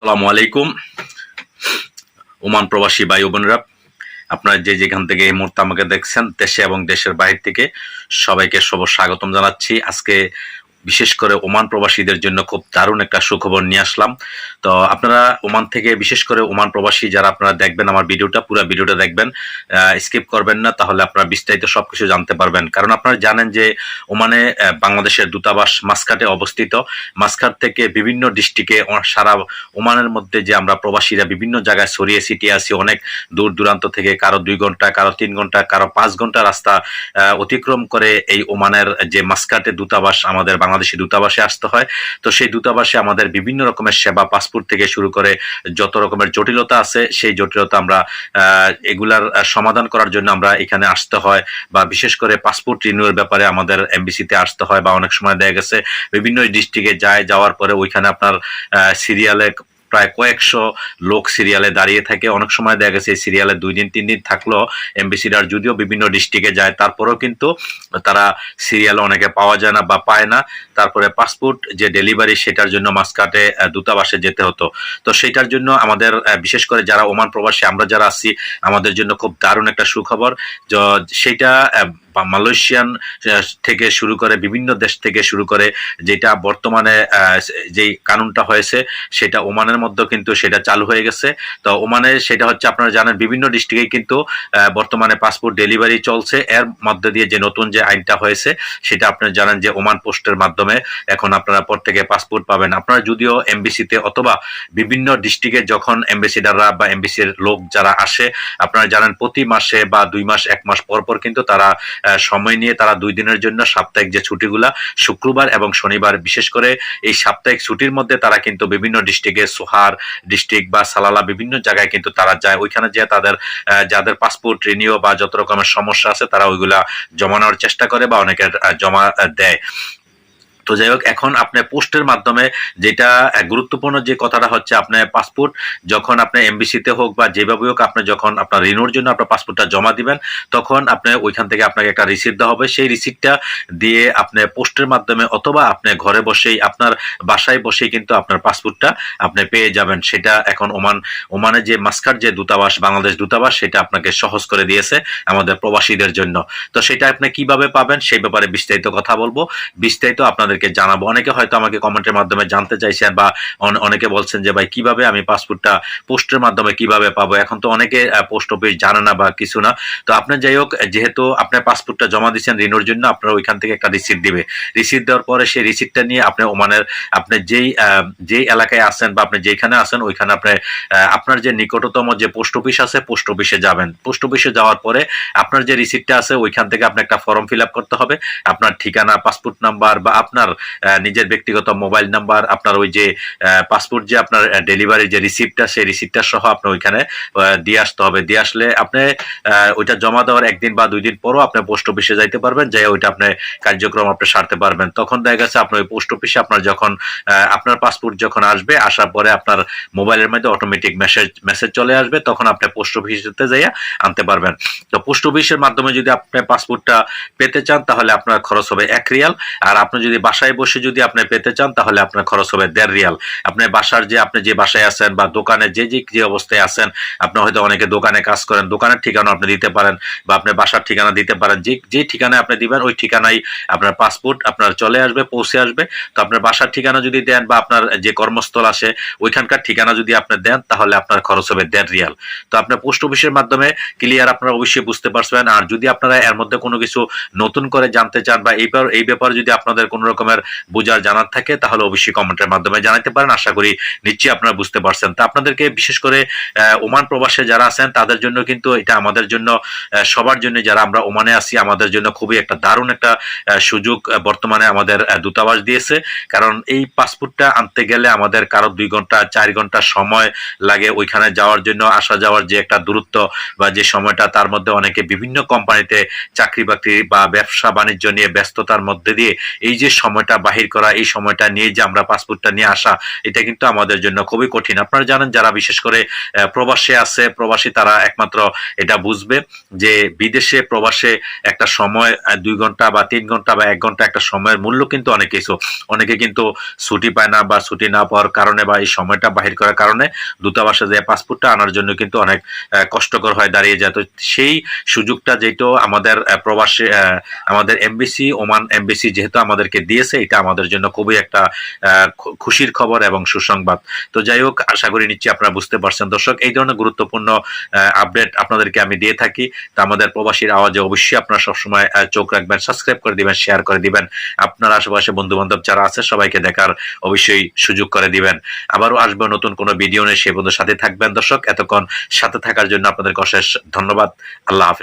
আসসালামু আলাইকুম। ওমান প্রবাসী ভাই বোনেরা, আপনারা যে যেখান থেকে এই মুহূর্তে আমাকে দেখছেন, দেশে এবং দেশের বাইরে থেকে সবাইকে সব স্বাগতম জানাচ্ছি। আজকে বিশেষ করে ওমান প্রবাসীদের জন্য খুব দারুণ একটা সুখবর নিয়ে আসলাম। তো আপনারা ওমান থেকে, বিশেষ করে ওমান প্রবাসী যারা আপনারা দেখবেন আমার ভিডিওটা, পুরো ভিডিওটা দেখবেন স্কিপ করবেন না, তাহলে আপনারা বিস্তারিত সবকিছু জানতে পারবেন। কারণ আপনারা জানেন যে ওমানে বাংলাদেশের দূতাবাস মাসকাটে অবস্থিত। মাসকাট থেকে বিভিন্ন ডিস্ট্রিক্টে সারা ওমানের মধ্যে যে আমরা প্রবাসীরা বিভিন্ন জায়গায় ছড়িয়ে ছিটিয়ে আছি, অনেক দূর দূরান্ত থেকে কারও দুই ঘণ্টা, কারও তিন ঘণ্টা, কারও পাঁচ ঘণ্টা রাস্তা অতিক্রম করে এই ওমানের যে মাসকাটে দূতাবাস আমাদের বাংলাদেশি দূতাবাসে আসতে হয়। তো সেই দূতাবাসে আমাদের বিভিন্ন রকমের সেবা, পাসপোর্ট থেকে শুরু করে যত রকমের জটিলতা আছে, সেই জটিলতা আমরা এগুলার সমাধান করার জন্য আমরা এখানে আসতে হয় বা বিশেষ করে পাসপোর্ট রিনিউয়ের ব্যাপারে আমাদের এমবিসিতে আসতে হয় বা অনেক সময় দেখা গেছে। বিভিন্ন ডিস্ট্রিক্টে যায়, যাওয়ার পরে ওইখানে আপনার সিরিয়ালে প্রায় কয়েকশো লোক সিরিয়ালে দাঁড়িয়ে থাকে। অনেক সময় দেখা গেছে এই সিরিয়ালে দুই দিন, তিন দিন থাকলেও এমবিসির যদিও বিভিন্ন ডিস্ট্রিক্টে যায়, তারপরেও কিন্তু তারা সিরিয়ালে অনেকে পাওয়া যায় না বা পায় না। তারপরে পাসপোর্ট যে ডেলিভারি, সেটার জন্য মাসকাটে দূতাবাসে যেতে হতো। তো সেটার জন্য আমাদের বিশেষ করে যারা ওমান প্রবাসী, আমরা যারা আছি, আমাদের জন্য খুব দারুণ একটা সুখবর। সেটা মালয়েশিয়ান থেকে শুরু করে বিভিন্ন দেশ থেকে শুরু করে যেটা বর্তমানে যেই কানুনটা হয়েছে, সেটা ওমানের মধ্যেও কিন্তু সেটা চালু হয়ে গেছে। তো ওমানে সেটা হচ্ছে আপনারা জানেন বিভিন্ন ডিস্ট্রিক্টে কিন্তু বর্তমানে পাসপোর্ট ডেলিভারি চলছে। এর মধ্যে দিয়ে যে নতুন যে আইনটা হয়েছে, সেটা আপনারা জানেন যে ওমান পোস্টের মাধ্যমে এখন আপনারা প্রত্যেকে পাসপোর্ট পাবেন। আপনারা যদিও এমবিসিতে অথবা বিভিন্ন ডিস্ট্রিক্টে যখন এমবেসিডাররা বা এমবিসির লোক যারা আসে, আপনারা জানেন প্রতি মাসে বা দুই মাস, এক মাস পর পর কিন্তু তারা সময় নিয়ে তারা দুই দিনের জন্য সাপ্তাহিক যে ছুটিগুলা, শুক্রবার এবং শনিবার, বিশেষ করে এই সাপ্তাহিক ছুটির মধ্যে তারা কিন্তু বিভিন্ন ডিস্ট্রিক্টে সোহার ডিস্ট্রিক্ট বা সালালা বিভিন্ন জায়গায় কিন্তু তারা যায়। ওইখানে যে তাদের যাদের পাসপোর্ট রিনিউ বা যত রকমের সমস্যা আছে, তারা ওইগুলা জমানোর চেষ্টা করে বা অনেকের জমা দেয়। তো যাই হোক, এখন আপনি পোস্টের মাধ্যমে যেটা গুরুত্বপূর্ণ যে কথাটা হচ্ছে আপনার পাসপোর্ট, যখন আপনি এমবিসিতে হোক বা যেভাবে হোক, আপনি যখন আপনার রিনোর জন্য আপনার পাসপোর্টটা জমা দিবেন, তখন আপনি ওইখান থেকে আপনাকে একটা রিসিপ্ট দেওয়া হবে। সেই রিসিপ্টটা দিয়ে আপনি পোস্টের মাধ্যমে অথবা আপনি ঘরে বসেই, আপনার বাসায় বসেই কিন্তু আপনার পাসপোর্টটা আপনি পেয়ে যাবেন। সেটা এখন ওমান, ওমানের যে মাস্কার যে দূতাবাস, বাংলাদেশ দূতাবাস, সেটা আপনাকে সহজ করে দিয়েছে আমাদের প্রবাসীদের জন্য। তো সেটা আপনি কীভাবে পাবেন, সেই ব্যাপারে বিস্তারিত কথা বলব। বিস্তারিত আপনাদেরকে জানাব। অনেকে হয়তো আমাকে কমেন্টের মাধ্যমে জানতে চাইছেন বা অনেকে বলছেন যে, ভাই, কীভাবে আমি পাসপোর্টটা পোস্টের মাধ্যমে কীভাবে পাবো? এখন তো অনেকে পোস্ট অফিস জানে না বা কিছু না। তো আপনি যাই হোক, যেহেতু আপনার পাসপোর্টটা জমা দিচ্ছেন রিনোর জন্য, আপনার ওইখান থেকে একটা রিসিপ্ট দিবে। রিসিপ্ট দেওয়ার পরে সেই রিসিপ্টটা নিয়ে আপনি ওমানের, আপনি যেই যেই এলাকায় আছেন বা আপনি যেখানে আছেন, ওইখানে আপনি আপনার যে নিকটতম যে পোস্ট অফিস আছে পোস্ট অফিসে যাবেন। পোস্ট অফিসে যাওয়ার পরে আপনার যে রিসিপ্টটা আছে, ওইখান থেকে আপনি একটা ফর্ম ফিল আপ করতে হবে। আপনার ঠিকানা পাসপোর্ট নাম্বার বা আপনার আহ, নিজের ব্যক্তিগত মোবাইল নাম্বার আপনার ওই যে পাসপোর্ট যে আপনার ডেলিভারি যে রিসিপ্টটা সেই রিসিপ্টটা সহ আপনার ওইখানে দিয়ে আসতে হবে। দিয়ে আসলে আপনি ওইটা জমা দেওয়ার একদিন বা দুই দিন পরও আপনি পোস্ট অফিসে যাইতে পারবেন যাই ওইটা আপনি কার্যক্রম আপনি সারতে পারবেন। তখন দেখা গেছে আপনার ওই পোস্ট অফিসে আপনার যখন আপনার পাসপোর্ট যখন আসবে আসার পরে আপনার মোবাইলের মধ্যে অটোমেটিক মেসেজ মেসেজ চলে আসবে তখন আপনি পোস্ট অফিসেতে যাইয়া আনতে পারবেন। তো পোস্ট অফিসের মাধ্যমে যদি আপনি পাসপোর্টটা পেতে চান তাহলে আপনার খরচ হবে এক রিয়াল। আর আপনি যদি বাসায় বসে যদি আপনি পেতে চান, তাহলে আপনার খরচ হবে দেড় রিয়াল। আপনি বাসার যে, আপনি যে বাসায় আছেন বা দোকানে যে যে যে অবস্থায় আছেন, আপনি হয়তো অনেকে দোকানে কাজ করেন, দোকানের ঠিকানা আপনি দিতে পারেন বা আপনি বাসার ঠিকানা দিতে পারেন। যে যে ঠিকানায় আপনি দিবেন, ওই ঠিকানায় আপনার পাসপোর্ট আপনার চলে আসবে, পৌঁছে আসবে। তো আপনার বাসার ঠিকানা যদি দেন বা আপনার যে কর্মস্থল আসে ওইখানকার ঠিকানা যদি আপনি দেন, তাহলে আপনার খরচ হবে দেড় রিয়াল। তো আপনার পোস্ট অফিসের মাধ্যমে ক্লিয়ার আপনারা অবশ্যই বুঝতে পারবেন। আর যদি আপনারা এর মধ্যে কোনো কিছু নতুন করে জানতে চান বা এই ব্যাপারে যদি আপনাদের কোনো রকমের বোঝার জানার থাকে, তাহলে অবশ্যই কমেন্টের মাধ্যমে জানাতে পারেন। আশা করি নিশ্চয়ই আপনারা বুঝতে পারছেন। তা আপনাদেরকে বিশেষ করে ওমান প্রবাসে যারা আছেন, তাদের জন্য কিন্তু এটা আমাদের জন্য সবার জন্য যারা আমরা ওমানে আছি, আমাদের জন্য খুবই একটা দারুণ একটা সুযোগ বর্তমানে আমাদের দূতাবাস দিয়েছে। কারণ এই পাসপোর্টটা আনতে গেলে আমাদের কারও দুই ঘণ্টা, চার ঘণ্টা সময় লাগে ওইখানে যাওয়ার জন্য। আসা যাওয়ার যে একটা দূরত্ব বা যে সময়টা, তার মধ্যে অনেকে বিভিন্ন কোম্পানিতে চাকরি বাকরি বা ব্যবসা বাণিজ্য নিয়ে ব্যস্ততার মধ্যে দিয়ে এই যে সময়টা বাহির করা, এই সময়টা নিয়ে যে আমরা পাসপোর্টটা নিয়ে আসা, এটা কিন্তু আমাদের জন্য খুবই কঠিন। আপনারা জানেন যারা বিশেষ করে প্রবাসে আছে, প্রবাসী তারা একমাত্র এটা বুঝবে যে বিদেশে প্রবাসে একটা সময় দুই ঘণ্টা বা তিন ঘণ্টা বা এক ঘণ্টা একটা সময়ের মূল্য কিন্তু অনেক কিছু। অনেকে কিন্তু ছুটি পায় না বা ছুটি না পাওয়ার কারণে বা এই সময়টা বাহির করার কারণে দূতাবাসে যে পাসপোর্টটা আনার জন্য কিন্তু অনেক কষ্টকর হয় দাঁড়িয়ে যায়। তো সেই সুযোগটা যেহেতু আমাদের প্রবাসে আমাদের এমবিসি, ওমান এমবিসি যেহেতু আমাদেরকে দিয়েছে এটা আমাদের জন্য খুবই একটা খুশির খবর এবং সুসংবাদ। তো যাই হোক, আশা করি নিচ্ছি আপনারা বুঝতে পারছেন। দর্শক, এই ধরনের গুরুত্বপূর্ণ আপডেট আপনাদেরকে আমি দিয়ে থাকি। তো আমাদের প্রবাসীর আওয়াজে অবশ্যই আপনারা সবসময় চোখ রাখবেন, সাবস্ক্রাইব করে দিবেন শেয়ার করে দিবেন। আপনার আশেপাশে বন্ধু বান্ধব যারা আছে, সবাইকে দেখার অবশ্যই সুযোগ করে দিবেন। আবারও আসবে নতুন কোনো ভিডিও নিয়ে, সে বন্ধুর সাথে থাকবেন দর্শক। এতক্ষণ সাথে থাকার জন্য আপনাদেরকে অশেষ ধন্যবাদ। আল্লাহ